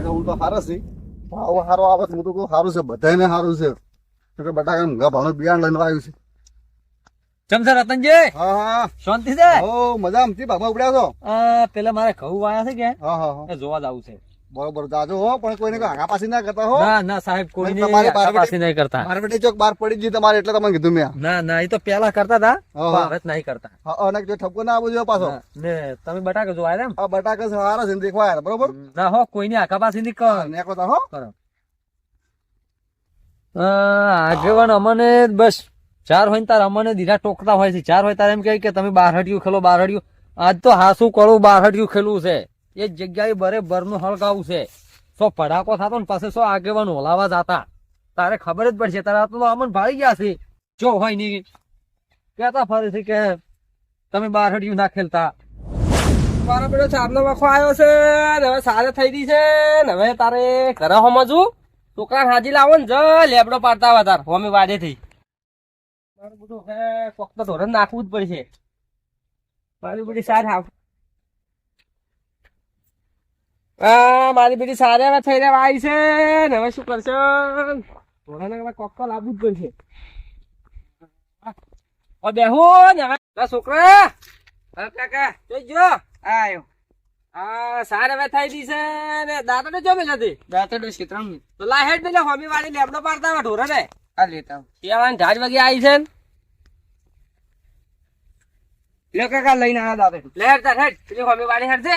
બટાકા હું તો સારા છે. ભાવ સારો આવે હું તો કહું સારું છે બધાને સારું છે. કે બટાકા ઊંઘા ભાવનું બિયાણ લઈને આવ્યું છે. ચમ છે રતનજી? હા હા. શાંતિ છે? ઓ મજા આમથી બાબા ઉપડ્યા છો? પેલા મારે ઘઉં વાયા છે કે? હા હા જોવા જ જોવા જવું છે. બરોબર જાજો હો પણ કોઈને પાછી ના કરતા હો. ના ના સાહેબ કોઈને તમારી બારવટી- નહીં કરતા. મારા બેટી ચોક બાર પડી ગઈ તમારે એટલે તમને કીધું મેં. ના ના એ તો પેલા કરતા હતા જ નહીં કરતા. હા અને જો ઠપકો ના આવો જો પાછો. ને તમે બટાકા જો આયા આ બટાકા સારા છે દેખવા આયા બરોબર? ના હો કોઈને પાછી નહીં કર. ને કોતા હો. આગેવાન અમને બસ ચાર હોય તાર અમને દીધા ટોકતા હોય છે. ચાર હોય તારે એમ કહે કે તમે બાર હટ્યું ખેલો બાર હટ્યું આજ તો હાસુ કરું બાર હટ્યું ખેલું છે. એ જગ્યાએ બરે બરનું હળગાવું છે. સો પડાકો થતો ને પાસે સો આગેવાન ઓલાવા જતા. તારે ખબર જ પડશે, તારા તો અમન ભાળી ગયા છે. જો હોય નહીં કેતા ફરે છે કે, તમે બાર હડિયું ના ખેલતા. મારો બેટો ચારનો વખો આવ્યો છે, ને હવે સારે થઈ ગઈ છે, ને હવે તારે ઘરે સમજવું છોકરા હાજી લાવો ને, જ લેબડો પાડતા હોય તાર, હોમી વાડે થઈ મારું બધું હવે કોક તો ધોરણ નાખવું જ પડશે. મારી બધી સારી આવ આ મારી બેટી સારી હવે થઈ રહ્યા આવી છે ને હવે શું કરશે? ધોરણ હવે કોક તો લાવવું જ પડશે ઓ બેહું ને હવે. છોકરા. હા કાકા જોઈ આયો. આ સાર હવે થઈ દી છે ને દાંતડે જો મેં હતી દાંતડે ક્ષેત્રમ તો લા હેડ ને હોમી વાળી લેબડો પાડતા હોય ઢોરે ને આ લેતા ત્યાં ઢાજ વાગે આવી છે લે કાકા લઈને આ દાંતે લે હેડ તાર હેડ. પેલી હોમી વાળી હેડ છે.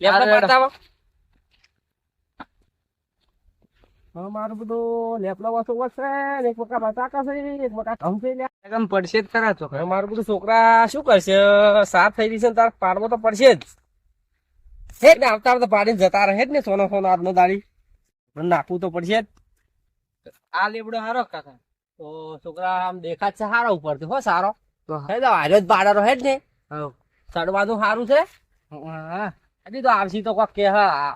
લેબડો પાડતા હોય હવે મારું બધું લેપલા વાસો વસે એક મકા બટાકા છે એક મકા ઘઉં છે એકદમ પડશે જ છોકરા મારું બધું છોકરા શું કરશે? સાફ થઈ રહી છે ને તાર પાડવો તો પડશે જ. છે ને આવતા આવતા પાડીને જતા રહે જ ને સોનો સોનો આજનો દાડી. પણ નાખવું તો પડશે જ. આ લેબડો હારો કાકા. તો છોકરા આમ દેખાત છે સારો ઉપરથી હો સારો. તો હે. તો હારો જ પાડો હેડ ને. સડવાનું સારું છે. હા. હજી તો આવશી તો કોક કે હા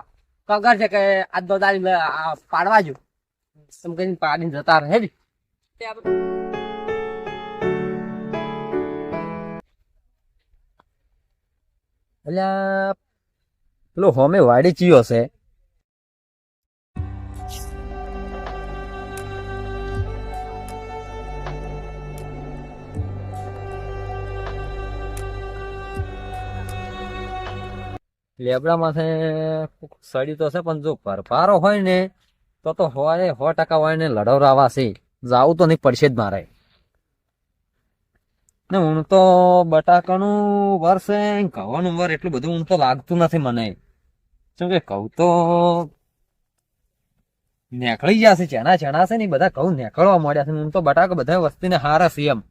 કગર છે કે આ પાડવા જો. એમ કહીને પાડીને જતા રહે ને? એટલે પેલો હોમે વાડી ચીયો છે. લેબડા માથે સડી તો છે, પણ જો પરપારો હોય ને, તો તો હોય સો ટકા હોય ને લડવરાવા છે જાવું તો નહીં, પડશે જ મારે. ને હું તો બટાકાનું વર છે ઘઉંનું વર એટલું બધું હું તો લાગતું નથી મને. શું કે કહું તો નેકળી જશે ચણા ચણા છે ને, બધા ઘઉં નેકળવા મળ્યા છે હું તો બટાકા બધા વસ્તીને હારા છે એમ.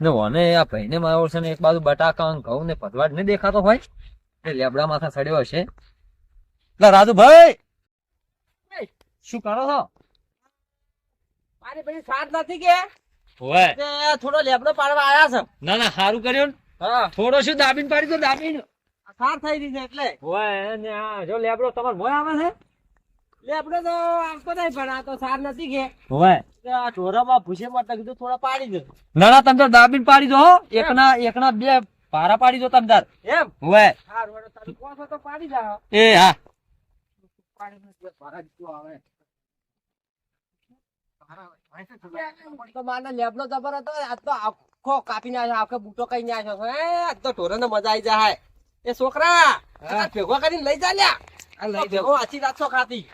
ને મને આ ભાઈને મારો છે ને એક બાજુ બટાકા ઘઉં ને ભરવાડ નહીં દેખાતો હોય. લેબડા માથા સડ્યો હશે. એટલે રાજુભાઈ! શું કરો છો? મારી પછી સાત નથી કે? હોય થોડો લેબડો પાડવા આયા છે. ના ના સારું કર્યું થોડો શું દાબીને પાડી તો દાબીન. સાર થઈ રહી છે એટલે. હોય ને આ જો લેબડો તમારે મોય આવે છે? લેબડો તો આવતો નહીં પણ આ તો સાર નથી કે. હોય આ ઢોરામાં ભૂસે માં કીધું થોડા પાડી દો. ના ના તમે તો દાબીને પાડી દો એકના એકના બે ભારા પાડી દો તમે તાર એમ? હોય હાર વડો તારું કોસો તો પાડી જા. એ હા. તો મારે લેબડો જબર હતો આજ તો આખો કાપી નાખ્યો કાપવાની બૂટો કઈ નાખ્યો છે હે, આજ તો ઢોરાને મજા આવી જાય એ છોકરા આ ભેગો કરીને લઈ જા લ્યા આ લઈ ભેગો આછી રાત છો ખાતી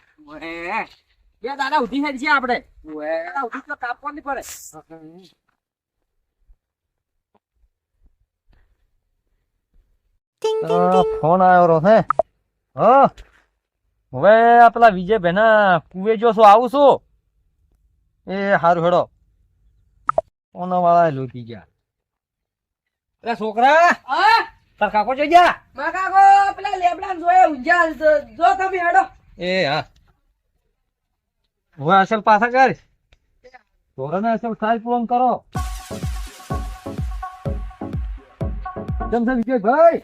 બે દાડા ઉધી છે છીએ આપણે દાડા ઉધી તો કાપવાની પડે આ ફોન આવ્યો રો હે હ. હવે આ પેલા વિજય બેના કુવે જો છો આવું છું? એ હારું હેડો. ઓના વાળા લૂટી ગયા. એટલે છોકરા તાર કાકો જોઈ ગયા? મા કાકો પેલા લેબડા જોયે ઊંઝા જો તમે હેડો. એ હા. હવે અસલ પાછા કર. છોકરાને અસલ સાહેબ પૂરણ કરો. કેમ છે વિજયભાઈ?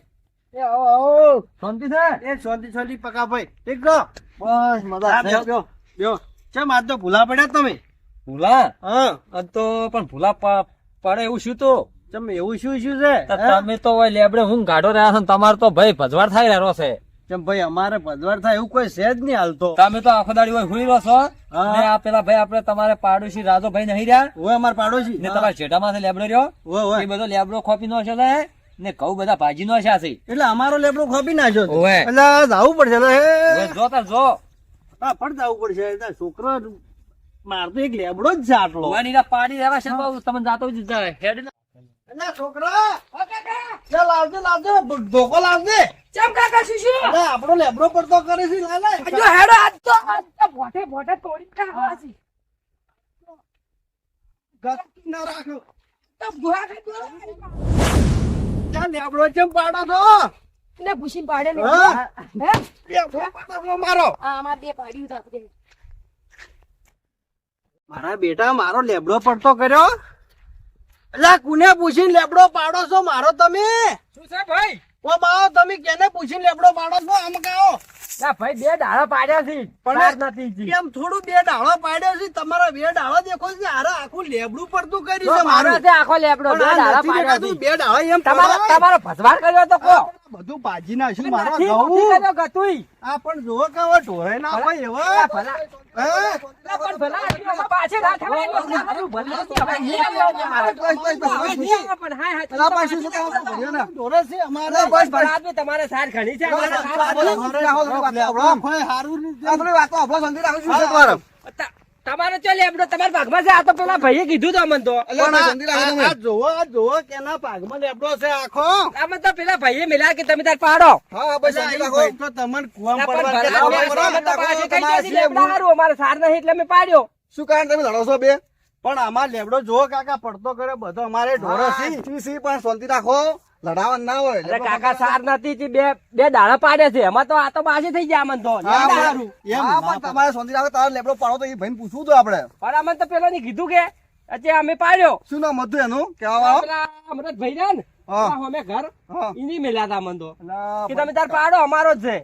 એ આવો આવો. શાંતિ છે? એ શાંતિ શાંતિ પકા ભાઈ. ઠીક છો? બસ મજા છે. બ્યો બ્યો ચમ આજ તો ભૂલા પડ્યા તમે? ભૂલા? હા. આ તો પણ ભૂલા પડે એવું શું તો? ચમ એવું શું શું છે? તમે તો ઓય લેબડે હું ગાડો રહ્યા છો તમારે તો ભાઈ ભજવાડ થાય રહ્યો છે. કેમ ભાઈ અમારે ભજવાર થાય એવું કોઈ છે જ નહીં હાલતો. તમે તો આખો દાડી હોય હુઈ છો. ને આ પેલા ભાઈ આપણે તમારે પાડોશી રાજો નહીં રહ્યા. હોય અમાર પાડોશી. ને તમારા જેઠામાંથી લેબડો રહ્યો. એ બધો લેબડો ખોપી નો છે. લે, ને કહું બધા ભાજી નો છે એટલે અમારો લેબડો ખોપી નાખ્યો ઓવે. એટલે જવું પડશે. જો જો. હા પણ જવું પડશે. એટલે છોકરો મારતો એક લેબડો જ છે આટલો. ભગવાન પાડી દેવા છે તમે જાતો જ. હેડ ને. એટલે છોકરા લે લાવજે લાવજે. ધોકો લાવજે. ચમ કાકા શું શું? અરે આપણો લેબડો પડતો કરે છે લા જો હેડો આજ તો આજ તો ભોટે ભોટે તોડી કાઢવા છે ગત ના રાખો. તો ભુવા કે ત્યાં લેબડો ચમ પાડો છો ને પૂછીને પાડે ને. હે? લેબડો પાડો મારો. આ અમાર બે પાડ્યું તા તે. મારા બેટા મારો લેબડો પડતો કર્યો. એટલે કુને પૂછીને લેબડો પાડો છો? મારો તમે? શું છે ભાઈ? ઓ બાઓ તમે કેને પૂછીને લેબડો પાડો છો? આમ ના ભાઈ બે દાડા પાડ્યા છે. પણ નથી જી. થોડું બે ડાળો પાડ્યા છે. તમારા બે ડાળો દેખો છે. આરે આખું લેબડું પડતું કરી છે મારો. છે આખો લેબડો. બે પણ આ દાડા નથી પાડ્યા છે. બે ડાળો એમ તમારો. તમારો ભસવાડ કર્યો તો કો બધું ભાજી નાખ્યું મારા ગતુંય. આ પણ જોવો કે ઢોરાય ના હોય એવા. ભલા. ભલા આટલું ના થવાય. તમારું ભલું નથી. હવે નહીં આવજો મારે. બસ, બસ, બસ, બસ. પણ હાય હાય. પેલા પાસે શું કામ કર્યું ને? ઢોરો છે અમારે. બસ ભલા આદમી તમારે સાર ઘણી છે અમારે સાર ઘણી. કોઈ હારું નથી. ત- તમારો ચો લેબડો તમારા ભાગમાં છે આ તો પેલા ભાઈએ કીધું તો અમને તો આ- જોવો આ જોવો કેના ભાગમાં લેબડો છે આખો આમાં તો પેલા ભાઈએ મિલા કે તમે તાર પાડો એ તો તમને કુવામાં પડવા અમારે સાર નહીં એટલે અમે પાડ્યો શું કારણ તમે લડો છો બે? પણ આમાં લેબડો જો કાકા પડતો કરે બધો અમારે ઢોરો સી સી પણ શાંતિ રાખો. લડાવવા ના હોય. અરે કાકા સાર નથી બે બે દાડા પાડે છે. એમાં તો આ તો બાજી થઈ જાય અમને તો. હા, લેબડા પણ- હારું. એમ હા, ના પણ તમારે શાંતિ રાખો તારે લેબડો પાડો તો એ ભાઈને પૂછવું તો આપણે. પણ અમને તો પેલો કીધું કે અત્યારે અમે પાડ્યો. શું નામ હતું એનું? કેવા ને હા. ઘર. ઈની મેલ્યા હતા અમને તો. કે તમે તાર પાડો અમારો જ છે.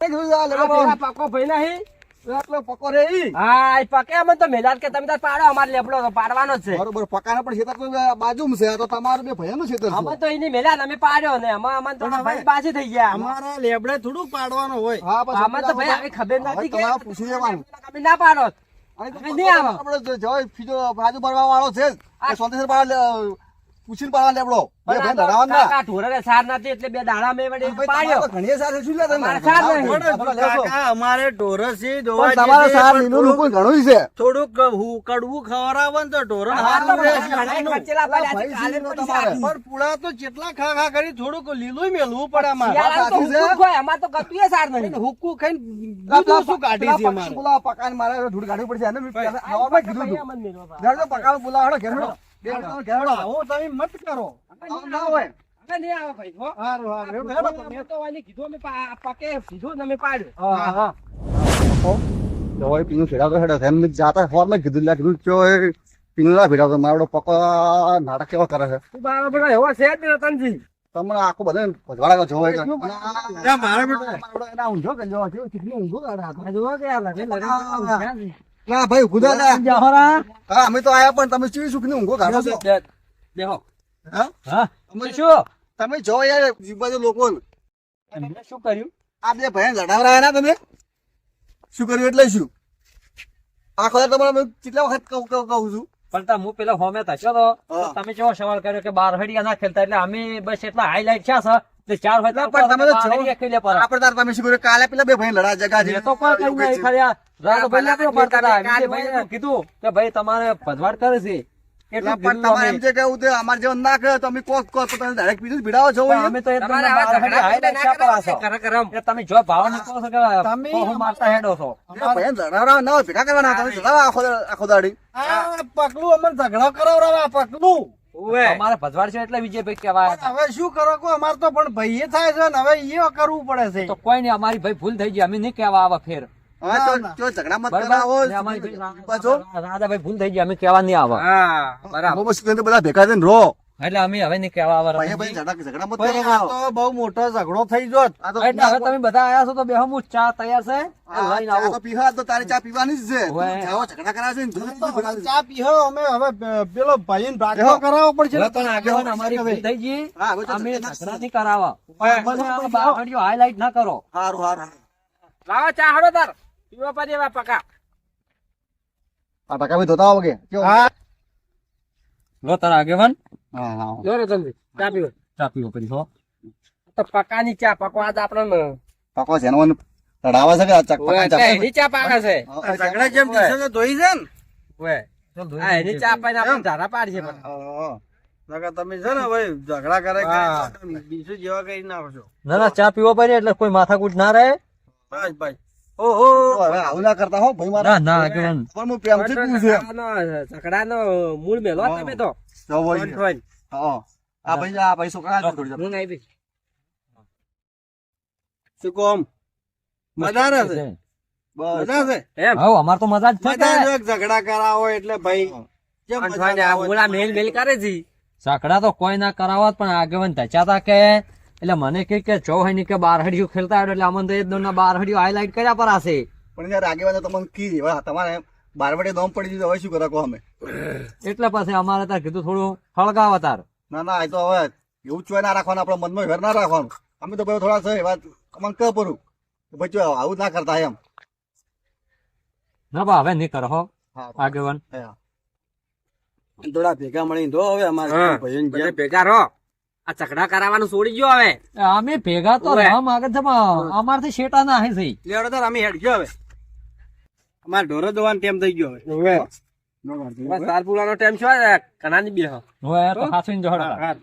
ભાઈ, પાકો ભાઈ નહીં. આટલો પકો રે ઈ. હા પકે અમને તો મેલ્યા કે તમે તાર પાડો અમારે લેબડો તો પાડવાનો જ છે. બરોબર પકાને પણ ખેતર તો બાજુમાં છે તો તમારું બે ભૈયાનું ખેતર છે. અમે તો એની મેલ્યા અમે પાડ્યો ને તો ભાઈ પાછી થઈ ગયા. અમારા લેબડે થોડું પાડવાનો હોય. હા બસ આમાં તો ભાઈ આવી ખબર નથી કે તમારે પૂછી લેવાનું. તમે ના પાડો. અને નહીં આવે. આપણે જો- જો બીજો ભરવા વાળો છે પાડવા લે- પૂછીને પાડવા લેબડો બે ભાઈ લડાવવા ના કાકા ઢોરાને સાર નથી એટલે બે દાડા મેં વળી પાડ્યો ઘણી સાથે શું લે તમે? સાર નહીં. પણ પણ લેશો. કાકા અમારે ઢોરો છે જોવા પણ સાર પણ લીલું થોડુંક- ઘણું છે થોડુંક હું કડવું ખવડાવો ને તો ઢોરો તો પડ્યા છે, કાલે શું પડી. પણ તો જેટલા ખા ખા કરી થોડુંક લીલું મેલવું પડે અમારે તો? હુકુ હોય, તો કતુંય સાર નહીં હુક્કું ખાઈને શું કાઢી છે અમારે પકાને મારે ધૂળ કાઢવી પડશે એને મેં પહેલા કીધું હતું. અમને મેળવો બા. જાણજો બોલાવો, ઘેર હેડો. બે જણાને ઘેર હેડો. આવો તમે મત કરો ના હોય. નાટક કેવો કરે છે એવો છે જ ને રતનજી તમને આખું બધા ભજવાડા જો હોય કે- ત્યાં મારે બેટો ઊંધો લેવા જેવો કેટલું. આ જુઓ કે. ના ભાઈ ખુદા લે. હા અમે તો આયા પણ તમે ચીવી સુખની ઊંઘો કાઢો છો? બેહો. હા? હા અમે શું તમે જો યાર બાજુ લોકો. એમને શું કર્યું? આ બે ભાઈ લડાવરાયા ના તમે? શું કર્યું એટલે શું? આખો તમારે અમે કેટલા વખત કહું કહું છું? પણ તા હું પેલા હોમે થશો તો? હા. તો તમે કેવો સવાલ કર્યો કે બાર હડિયા ના ખેલતા એટલે અમે બસ એટલા હાઈલાઈટ છે. સર ચાર હોય તો પણ તમે તો આપણે તાર તમે શું કાલે પેલા બે ભાઈ લડા જગા છે તો કોઈ કઈ નહીં ખાલી આ ભાઈ લાકડો પડતા હતા. બીજે ભાઈને કીધું કે ભાઈ તમારે ભજવાડ કરે છે. એટલું પણ તમારે એમ છે કે હું અમારે જેવો ના કરે તો કોક કોક તમે ડાયરેક્ટ પીધું ભીડાવો છો અમે તો તમારે બાર આવા હડિયા highlight શા પર આશો? કરકરમ. એ તમે જો ભાવ ના કહો છો તમે હું મારતા હેડો છો? ભાઈ લડાવરા ના ભેગા કરવાના તમે લડાવા આખો આખો દાડી. પગલું અમને ઝઘડો કરાવરાવે પગલું. પકલું અમારે ભજવાડ છે એટલે વિજયભાઈ કહેવાય. હવે શું કરો કો અમારે તો પણ ભાઈએ થાય છે ને હવે એ કરવું પડે તો છે કોઈ નહીં અમારી ભાઈ ભૂલ થઈ ગઈ અમે નહીં કહેવા આવા ફેર. તો ભૂલ થઈ ગઈ અમે કહેવા નહીં આવા. બધા ભેગા થઈને રહો. એટલે અમે હવે નહીં આવે. તો બહુ મોટો ઝઘડો થઈ જોત એટલે હવે તમે બધા આયા છો તો બે હું ચા તૈયાર છે. લઈને આવો. તો તો તારે ચા પીવાની જ છે. જાઓ ઝઘડા કરાવે છે ને તું ભગાવે છે. ચા પીહો અમે હવે પેલો ભાઈ બેહો. કરાવવો પડશે. પણ આગેવાન અમારી ભૂલ થઈ ગઈ હા, હવે તો અમે ઝઘડા ઝઘડા નહીં કરાવવા. મને તમે આ બાવળીઓ highlight ના કરો. હારું હારું લાવો ચા હડો તાર. પીવા પા પકા. આ ટકા ભી ધોતા આવો કે? હા. લો તારા આગેવાન. હા હા. લો રે તમે ચા પીવો. ચા પીવો પછી હો. તો પકાની ચા પકવા આજ આપણને. પાકો છે એનો રડાવે છે કે આ ચક- પકાન ચા એની ચા પાકે છે. ઝઘડા જેમ દિવસે તો ધોઈ છે ને? ઓય. ચાલ ધોઈ આ એની ચા પાઈને આપણે ધારા પાડી છે હા. તમે છે ને ભાઈ ઝઘડા કરે બીજું જેવા કઈ ના આવશો. ના ના ચા પીવો પડે એટલે કોઈ માથાકૂટ ના રહે. બસ ભાઈ ઓહો હવે આવું ના કરતા હો ભાઈ મારા ના ના પણ હું પ્રેમથી જ ઝઘડાનો મૂળ મેલો તમે તો. હા આ ભાઈ આ ભાઈ છોકરા થોડી હું નહીં શું કોમ? મજા રહે છે? મજા છે? એમ? હવ અમાર તો મજા જ મજા ઝઘડા કરાવો એટલે ભાઈ મજા મેલ મેલ કરે છે. ઝઘડા તો કોઈ ના કરાવત પણ આગેવાન ધચ્યા તા કે એટલે મને કે કે ચૌ હોયની કે બારહડીયું ખેલતા આવડે એટલે અમને તો એ દોના બારહડીયું હાઈલાઈટ કર્યા પર હશે. પણ યાર આગેવાને તમને કી તમારે બારવડે દોમ પડી દીધું હવે શું કરો કહો અમે? એટલે પછી અમારે તાર કીધું થોડું હળગાવ તાર ના ના એ તો હવે એવું ચોય ના રાખવાનું આપણા મનમાં ઘર ના રાખવાનું. અમે તો ભાઈ થોડા છે વાત અમને કહે પડું ભાઈ આવું ના કરતા એમ. ના બા હવે નહીં કરો હો આગેવાન. થોડા ભેગા મળી દો હવે અમારે ભેગા રહો. આ ચકડા કરાવવાનું છોડી ગયો હવે. અમે ભેગા તો રામ આગળ છે અમારથી શેટા ના હે સહી. લેડો તો અમે હેડ ગયો હવે. અમારે ઢોરો દોવાન ટાઈમ થઈ ગયો હવે. બસ તાર પુરાનો ટાઈમ છે કનાની બે હવે તો હાથવીને જોડા. હા.